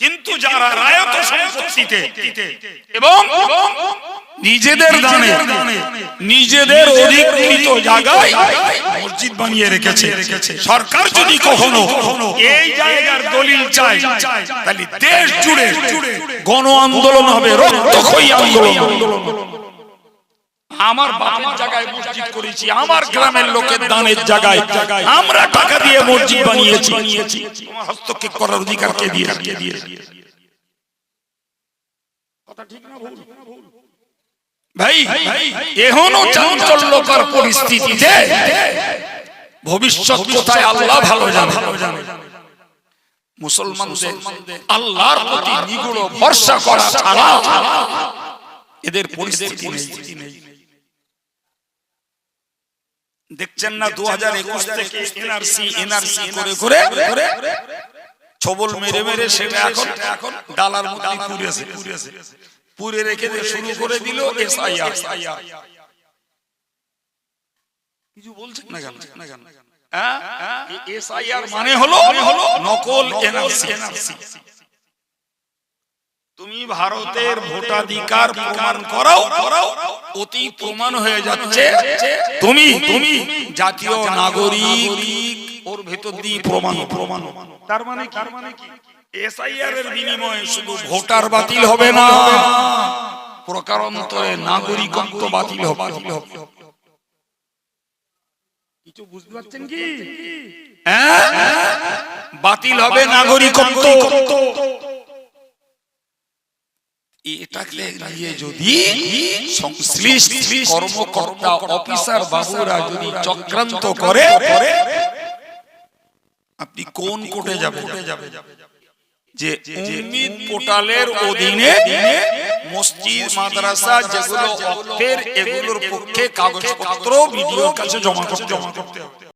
কিন্তু যারা রায়ত সম্পত্তিতে এবং নিজেদের দানে নিজেদের অধিকৃত জায়গায় মসজিদ বানিয়ে রেখেছে। সরকার যদি কখনো এই জায়গার দলিল চায় তাহলে দেশ জুড়ে গণ আন্দোলন হবে রক্তক্ষয়ী আন্দোলন। আমার বাবার জায়গায় মসজিদ করেছি আমার গ্রামের লোকের দানের জায়গায়। আমরা টাকা দিয়ে মসজিদ বানিয়েছি। তোমার হস্তক্ষেপ করার অধিকার কে দিয়ে। দিয়ে ভাই এখনও চাঞ্চল্যকর পরিস্থিতিতে ভবিষ্যৎ কোথায় আল্লাহ ভালো জানে? মুসলমানদের আল্লাহর প্রতি নিগুড় ভরসা করা ছাড়া এদের পরিস্থিতি নেই। দেখছেন না দু হাজার একুশ থেকে এনআরসি এনআরসি করে করে ছবল মেরে মেরে সেটা এখন এখন ডালার মধ্যে পুড়েছে পুড়ে রেখে শুরু করে দিল এসআইআর। কিছু বলছেন না কেন? না কেন? এসআইআর মানে হলো নকল এনআরসি। এনআরসি। তুমি ভারতের ভোটাধিকার প্রমাণ করাও করাও অতি প্রমাণ হয়ে যাচ্ছে। তুমি তুমি জাতীয় নাগরিক ওর ভেতর দিয়ে প্রমাণ প্রমাণ। তার মানে তার মানে কি? এসআইআর এর বিনিময়ে শুধু ভোটার বাতিল হবে না প্রকারান্তরে নাগরিকত্ব বাতিল হবে। বাতিল হবে। কিছু বুঝতে পারছেন কি? হ্যাঁ? বাতিল হবে নাগরিকত্ব। এটাকে নিয়ে যদি সংশ্লিষ্ট কর্মকর্তা অফিসার বাবুরা যদি চক্রান্ত করে আপনি কোন যে উম্মিদ পোর্টালের অধীনে মসজিদ মাদ্রাসা যেগুলো এগুলোর পক্ষে কাগজপত্র ভিডিওর কাছে জমা করতে হবে